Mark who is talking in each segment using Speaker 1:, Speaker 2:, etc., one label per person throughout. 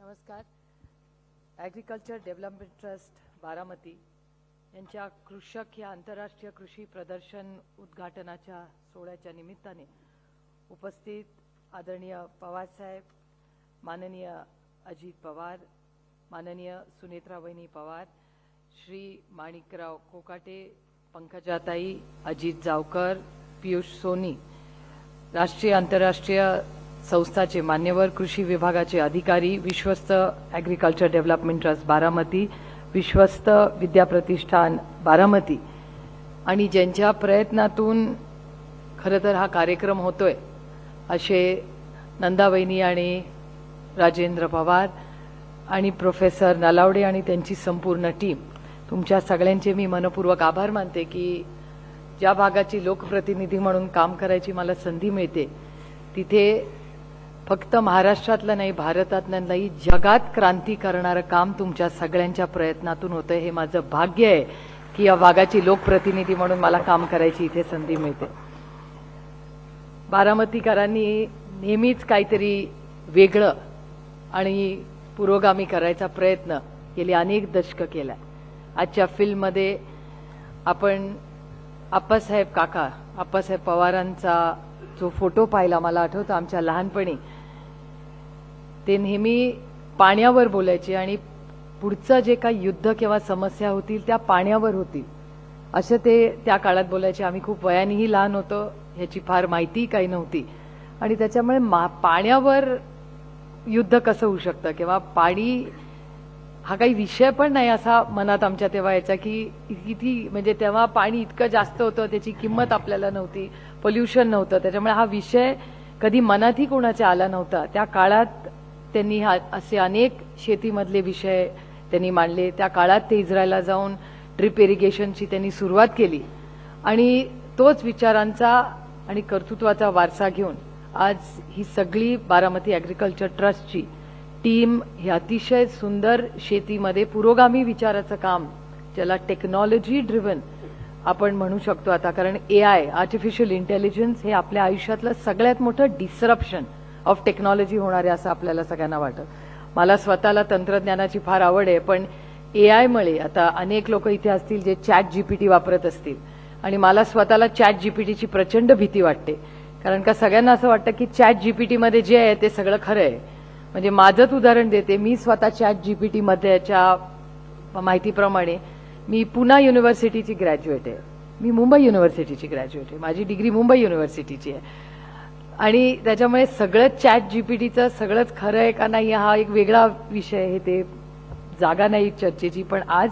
Speaker 1: नमस्कार. Agriculture development trust Baramati यांच्या कृषक या आंतरराष्ट्रीय कृषी प्रदर्शन उद्घाटनाच्या सोहळ्याच्या निमित्ताने उपस्थित आदरणीय पवारसाहेब माननीय अजित पवार माननीय सुनेत्रा वहिनी पवार श्री माणिकराव कोकाटे पंकजाताई अजित जावकर पियुष सोनी राष्ट्रीय आंतरराष्ट्रीय संस्थाचे मान्यवर कृषी विभागाचे अधिकारी विश्वस्त ॲग्रिकल्चर डेव्हलपमेंट ट्रस्ट बारामती विश्वस्त विद्याप्रतिष्ठान बारामती. आणि ज्यांच्या प्रयत्नातून खरं तर हा कार्यक्रम होतोय असे नंदावहिनी आणि राजेंद्र पवार आणि प्रोफेसर नलावडे आणि त्यांची संपूर्ण टीम तुमच्या सगळ्यांचे मी मनपूर्वक आभार मानते की ज्या भागाची लोकप्रतिनिधी म्हणून काम करायची मला संधी मिळते तिथे फक्त महाराष्ट्रातलं नाही भारतातलं नाही जगात क्रांती करणारं काम तुमच्या सगळ्यांच्या प्रयत्नातून होतं हे माझं भाग्य आहे की या भागाची लोकप्रतिनिधी म्हणून मला काम करायची इथे संधी मिळते. बारामतीकरांनी नेहमीच काहीतरी वेगळं आणि पुरोगामी करायचा प्रयत्न गेली अनेक दशकं केला आजच्या फिल्ममध्ये आपण आप्पासाहेब काका आप्पासाहेब पवारांचा जो फोटो पाहिला मला आठवतं आमच्या लहानपणी. ते नेहमी पाण्यावर बोलायचे आणि पुढचं जे काही युद्ध किंवा समस्या होतील त्या पाण्यावर होतील. असं ते त्या काळात बोलायचे. आम्ही खूप वयानेही लहान होतो ह्याची फार माहिती काही नव्हती. आणि त्याच्यामुळे मा पाण्यावर युद्ध कसं होऊ शकतं? किंवा पाणी हा काही विषय पण नाही असा मनात आमच्या तेव्हा यायचा की किती म्हणजे तेव्हा पाणी इतकं जास्त होतं त्याची किंमत आपल्याला नव्हती पोल्युशन नव्हतं. त्याच्यामुळे हा विषय कधी मनातही कोणाच्या आला नव्हता. त्या काळात त्यांनी हा असे अनेक शेतीमधले विषय त्यांनी मांडले. त्या काळात ते इस्रायलला जाऊन ड्रिप इरिगेशनची त्यांनी सुरुवात केली. आणि तोच विचारांचा आणि कर्तृत्वाचा वारसा घेऊन आज ही सगळी बारामती ॲग्रिकल्चर ट्रस्टची टीम हे अतिशय सुंदर शेतीमध्ये पुरोगामी विचाराचं काम ज्याला टेक्नॉलॉजी ड्रिव्हन आपण म्हणू शकतो आता. कारण ए आय आर्टिफिशियल इंटेलिजन्स हे आपल्या आयुष्यातलं सगळ्यात मोठं डिसरप्शन ऑफ टेक्नॉलॉजी होणार आहे असं आपल्याला सगळ्यांना वाटत. मला स्वतःला तंत्रज्ञानाची फार आवड आहे पण ए आयमुळे आता अनेक लोक इथे असतील जे चॅट जीपीटी वापरत असतील. आणि मला स्वतःला चॅट जीपीटीची प्रचंड भीती वाटते. कारण का सगळ्यांना असं वाटतं की चॅट जीपीटीमध्ये जे आहे ते सगळं खरं आहे. म्हणजे माझंच उदाहरण देते. मी स्वतः चॅट जीपीटी मध्येच्या माहितीप्रमाणे मी पुना युनिव्हर्सिटीची ग्रॅज्युएट आहे. मी मुंबई युनिव्हर्सिटीची ग्रॅज्युएट आहे. माझी डिग्री मुंबई युनिव्हर्सिटीची आहे. आणि त्याच्यामुळे सगळंच चॅट जीपीटीचं सगळंच खरं आहे का नाही हा एक वेगळा विषय आहे. ते जागा नाही चर्चेची पण आज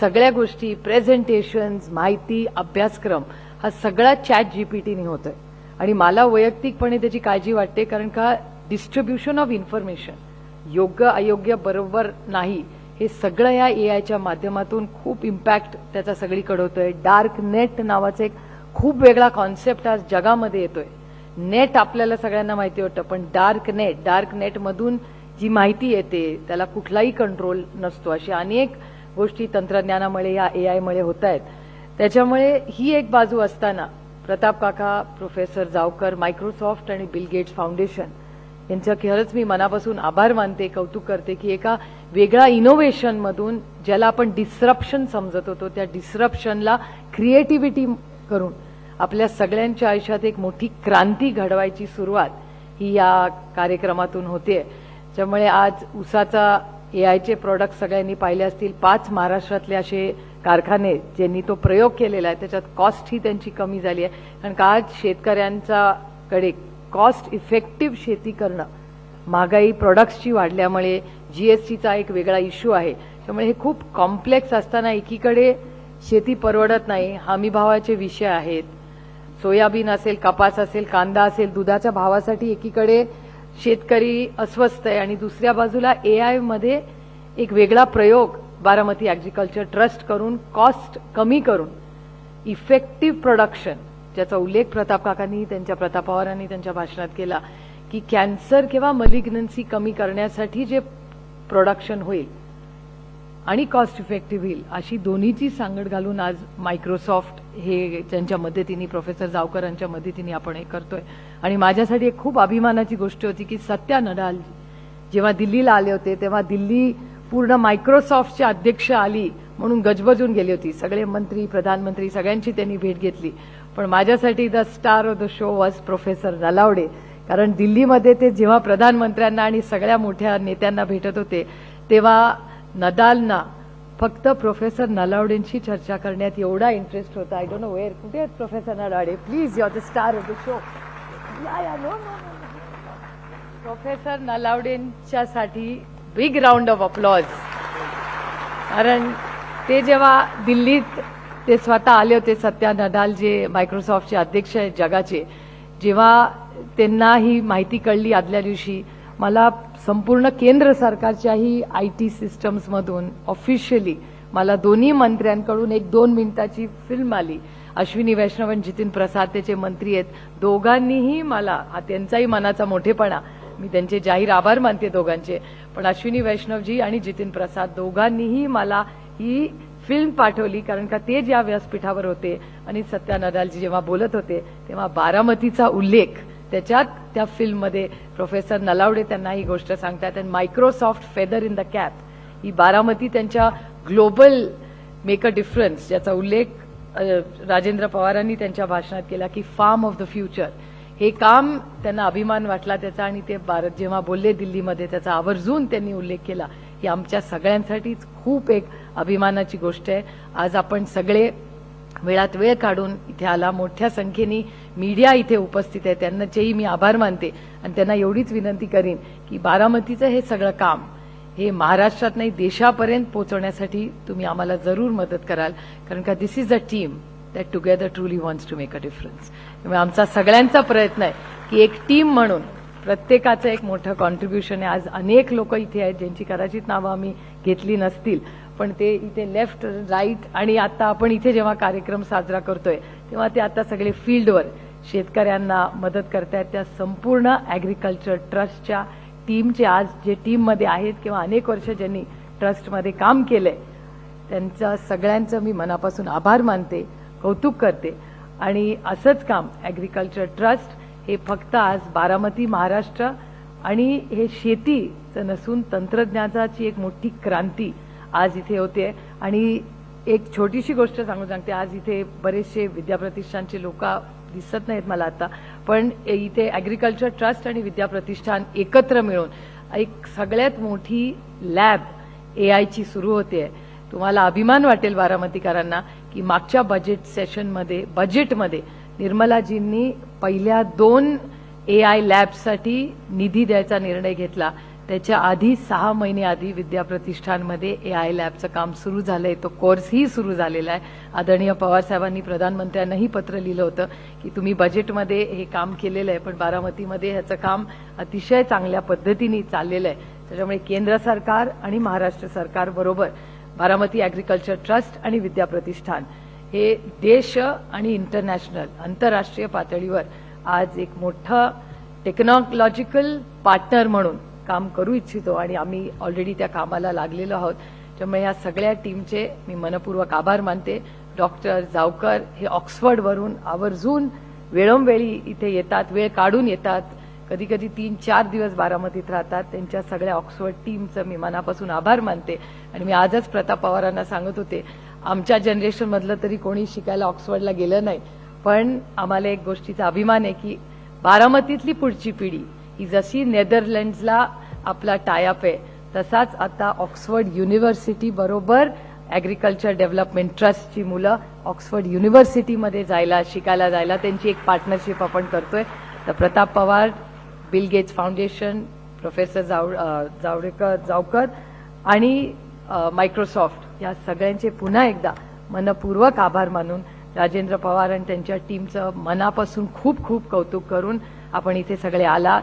Speaker 1: सगळ्या गोष्टी प्रेझेंटेशन्स माहिती अभ्यासक्रम हा सगळा चॅट जीपीटीने होतोय. आणि मला वैयक्तिकपणे त्याची काळजी वाटते कारण का डिस्ट्रीब्युशन ऑफ इन्फॉर्मेशन योग्य अयोग्य बरोबर नाही हे सगळं या ए आयच्या माध्यमातून खूप इम्पॅक्ट त्याचा सगळीकडे होतोय. डार्क नेट नावाचा एक खूप वेगळा कॉन्सेप्ट आज जगामध्ये येतोय. नेट आपल्याला सगळ्यांना माहिती होतं पण डार्क नेट डार्क नेटमधून जी माहिती येते त्याला कुठलाही कंट्रोल नसतो. अशी अनेक गोष्टी तंत्रज्ञानामुळे या ए आयमुळे होत आहेत त्याच्यामुळे ही एक बाजू असताना प्रताप काका प्रोफेसर जावकर मायक्रोसॉफ्ट आणि बिल गेट्स फाउंडेशन यांचं खरंच मी मनापासून आभार मानते कौतुक करते की एका वेगळ्या इनोव्हेशनमधून ज्याला आपण डिस्रप्शन समजत होतो त्या डिस्रप्शनला क्रिएटिव्हिटी करून आपल्या सगळ्यांच्या आयुष्यात एक मोठी क्रांती घडवायची सुरुवात ही या कार्यक्रमातून होते. त्यामुळे आज उसाचा ए आयचे प्रॉडक्ट सगळ्यांनी पाहिले असतील पाच महाराष्ट्रातले असे कारखाने ज्यांनी तो प्रयोग केलेला आहे त्याच्यात कॉस्ट ही त्यांची कमी झाली आहे. कारण का आज शेतकऱ्यांचा कडे कॉस्ट इफेक्टिव्ह शेती करणं. महागाई प्रॉडक्ट्सची वाढल्यामुळे जी एस टीचा एक वेगळा इश्यू आहे. त्यामुळे हे खूप कॉम्प्लेक्स असताना एकीकडे शेती परवडत नाही हमीभावाचे विषय आहेत. सोयाबीन असेल कपास असेल कांदा असेल दुधाच्या भावासाठी एकीकडे शेतकरी अस्वस्थ आहे आणि दुसऱ्या बाजूला ए आयमध्ये एक वेगळा प्रयोग बारामती ॲग्रिकल्चर ट्रस्ट करून कॉस्ट कमी करून इफेक्टिव्ह प्रोडक्शन ज्याचा उल्लेख प्रताप काकांनी त्यांच्या प्रतापवारांनी त्यांच्या भाषणात केला की कॅन्सर किंवा मलिग्नन्सी कमी करण्यासाठी जे प्रोडक्शन होईल आणि कॉस्ट इफेक्टिव्ह होईल अशी दोन्हीची सांगड घालून आज मायक्रोसॉफ्ट हे त्यांच्या मदतीने प्रोफेसर जावकरांच्या मदतीने आपण हे करतोय. आणि माझ्यासाठी एक खूप अभिमानाची गोष्ट होती की सत्या नडाल जेव्हा दिल्लीला आले होते तेव्हा दिल्ली पूर्ण मायक्रोसॉफ्टची अध्यक्ष आली म्हणून गजबजून गेली होती. सगळे मंत्री प्रधानमंत्री सगळ्यांची त्यांनी भेट घेतली. पण माझ्यासाठी the star of the show was professor Nalawade कारण दिल्लीमध्ये ते जेव्हा प्रधानमंत्र्यांना आणि सगळ्या मोठ्या नेत्यांना भेटत होते तेव्हा नदालना फक्त प्रोफेसर नलावडेंशी चर्चा करण्यात एवढा इंटरेस्ट होता. आय डोंट नो वेअर कुठे आहेत professor Nalawade please your the star of the show या प्रोफेसर नलावडेंच्यासाठी बिग राऊंड ऑफ अप्लॉज कारण ते जेव्हा दिल्लीत ते स्वतः आले होते सत्या नडाल जे मायक्रोसॉफ्टचे अध्यक्ष आहेत जगाचे. जेव्हा त्यांना ही माहिती कळली आदल्या दिवशी मला संपूर्ण केंद्र सरकारच्याही आय टी सिस्टम्समधून ऑफिशियली मला दोन्ही मंत्र्यांकडून एक दोन मिनिटाची फिल्म आली. अश्विनी वैष्णव आणि जितीन प्रसाद त्याचे मंत्री आहेत. दोघांनीही मला हा त्यांचाही मनाचा मोठेपणा मी त्यांचे जाहीर आभार मानते दोघांचे. पण अश्विनी वैष्णवजी आणि जितीन प्रसाद दोघांनीही मला ही फिल्म पाठवली कारण का ते ज्या व्यासपीठावर होते आणि सत्या नदालजी जेव्हा बोलत होते तेव्हा बारामतीचा उल्लेख त्याच्यात त्या फिल्ममध्ये प्रोफेसर नलावडे त्यांना ही गोष्ट सांगतात आणि Microsoft feather in the cap ही बारामती त्यांच्या ग्लोबल मेक अ डिफरन्स ज्याचा उल्लेख राजेंद्र पवारांनी त्यांच्या भाषणात केला की फार्म ऑफ द फ्युचर हे काम त्यांना अभिमान वाटला त्याचा आणि ते भारत जेव्हा बोलले दिल्लीमध्ये त्याचा आवर्जून त्यांनी उल्लेख केला. ही आमच्या सगळ्यांसाठीच खूप एक अभिमानाची गोष्ट आहे. आज आपण सगळे वेळात वेळ काढून इथे आला. मोठ्या संख्येने मीडिया इथे उपस्थित आहे. त्यांनाचेही मी आभार मानते. आणि त्यांना एवढीच विनंती करीन की बारामतीचं हे सगळं काम हे महाराष्ट्रात नाही देशापर्यंत पोहोचवण्यासाठी तुम्ही आम्हाला जरूर मदत कराल. कारण का this is a team that together truly wants to make a difference त्यामुळे आमचा सगळ्यांचा प्रयत्न आहे की एक टीम म्हणून प्रत्येकाचं एक मोठं कॉन्ट्रीब्युशन आहे. आज अनेक लोक इथे आहेत ज्यांची कदाचित नावं आम्ही घेतली नसतील. पण ते इथे लेफ्ट राईट आणि आता आपण इथे जेव्हा कार्यक्रम साजरा करतोय तेव्हा ते आता सगळे फील्डवर शेतकऱ्यांना मदत करतायत. त्या संपूर्ण ॲग्रिकल्चर ट्रस्टच्या टीमचे आज जे टीममध्ये आहेत किंवा अनेक वर्ष ज्यांनी ट्रस्टमध्ये काम केलंय त्यांचं सगळ्यांचं मी मनापासून आभार मानते कौतुक करते. आणि असंच काम ॲग्रिकल्चर ट्रस्ट हे फक्त आज बारामती महाराष्ट्र आणि हे शेतीचं नसून तंत्रज्ञानाची एक मोठी क्रांती आज इथे होते. आणि एक छोटीशी गोष्ट सांगून सांगते आज इथे बरेचसे विद्याप्रतिष्ठानचे लोक दिसत नाहीत मला आता पण इथे ॲग्रिकल्चर ट्रस्ट आणि विद्याप्रतिष्ठान एकत्र मिळून एक सगळ्यात मोठी लॅब ए आयची सुरू होते. तुम्हाला अभिमान वाटेल बारामतीकरांना. की मागच्या बजेट सेशनमध्ये बजेटमध्ये निर्मलाजींनी पहिल्या दोन ए आय लॅबसाठी निधी द्यायचा निर्णय घेतला. त्याच्या आधी सहा महिने आधी विद्याप्रतिष्ठानमध्ये ए आय लॅबचं काम सुरू झालंय. तो कोर्सही सुरू झालेला आहे. आदरणीय पवारसाहेबांनी प्रधानमंत्र्यांनाही पत्र लिहिलं होतं की तुम्ही बजेटमध्ये हे काम केलेलं आहे पण बारामतीमध्ये ह्याचं काम अतिशय चांगल्या पद्धतीने चाललेलं आहे. त्याच्यामुळे केंद्र सरकार आणि महाराष्ट्र सरकार बरोबर बारामती ॲग्रिकल्चर ट्रस्ट आणि विद्याप्रतिष्ठान हे देश आणि इंटरनॅशनल आंतरराष्ट्रीय पातळीवर आज एक मोठं टेक्नॉलॉजिकल पार्टनर म्हणून काम करू इच्छितो आणि आम्ही ऑलरेडी त्या कामाला लागलेलो आहोत. त्यामुळे या सगळ्या टीमचे मी मनपूर्वक आभार मानते. डॉक्टर जावकर हे ऑक्सफर्डवरून आवर्जून वेळोवेळी इथे येतात वेळ काढून येतात. कधी कधी तीन चार दिवस बारामतीत राहतात. त्यांच्या सगळ्या ऑक्सफर्ड टीमचं मी मनापासून आभार मानते. आणि मी आजच प्रताप पवारांना सांगत होते आमच्या जनरेशनमधलं तरी कोणी शिकायला ऑक्सफर्डला गेलं नाही. पण आम्हाला एक गोष्टीचा अभिमान आहे की बारामतीतली पुढची पिढी ही जशी नेदरलँड्सला आपला टायअप आहे तसाच आता ऑक्सफर्ड युनिव्हर्सिटी बरोबर ॲग्रिकल्चर डेव्हलपमेंट ट्रस्टची मुलं ऑक्सफर्ड युनिव्हर्सिटीमध्ये जायला शिकायला जायला त्यांची एक पार्टनरशिप आपण करतोय. तर Pratap Pawar Bill Gates foundation professor जाव जावडेकर जावकर आणि uh, मायक्रोसॉफ्ट या सगळ्यांचे पुन्हा एकदा मनपूर्वक आभार मानून राजेंद्र पवार आणि त्यांच्या टीमचं मनापासून खूप खूप कौतुक करून आपण इथे सगळे आलात.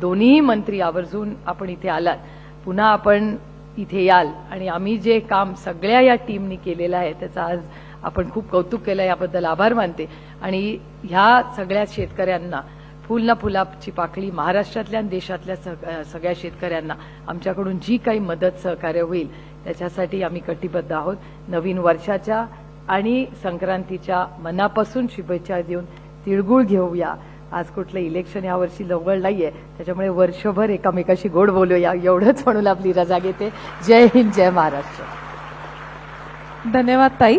Speaker 1: दोन्ही मंत्री आवर्जून आपण इथे आलात. पुन्हा आपण इथे याल आणि आम्ही जे काम सगळ्या या टीमनी केलेलं आहे त्याचं आज आपण खूप कौतुक केलं याबद्दल आभार मानते. आणि ह्या सगळ्या शेतकऱ्यांना फुल ना फुलाची पाकळी महाराष्ट्रातल्या आणि देशातल्या सग- सगळ्या शेतकऱ्यांना आमच्याकडून जी काही मदत सहकार्य होईल त्याच्यासाठी आम्ही कटिबद्ध आहोत. नवीन वर्षाच्या आणि संक्रांतीच्या मनापासून शुभेच्छा देऊन तिळगुळ घेऊया. आज कुठलं इलेक्शन यावर्षी जवळ नाहीये. त्याच्यामुळे वर्षभर एकामेकाशी गोड बोलूया. एवढंच म्हणून आपली रजा घेते. जय हिंद जय महाराष्ट्र.
Speaker 2: धन्यवाद ताई.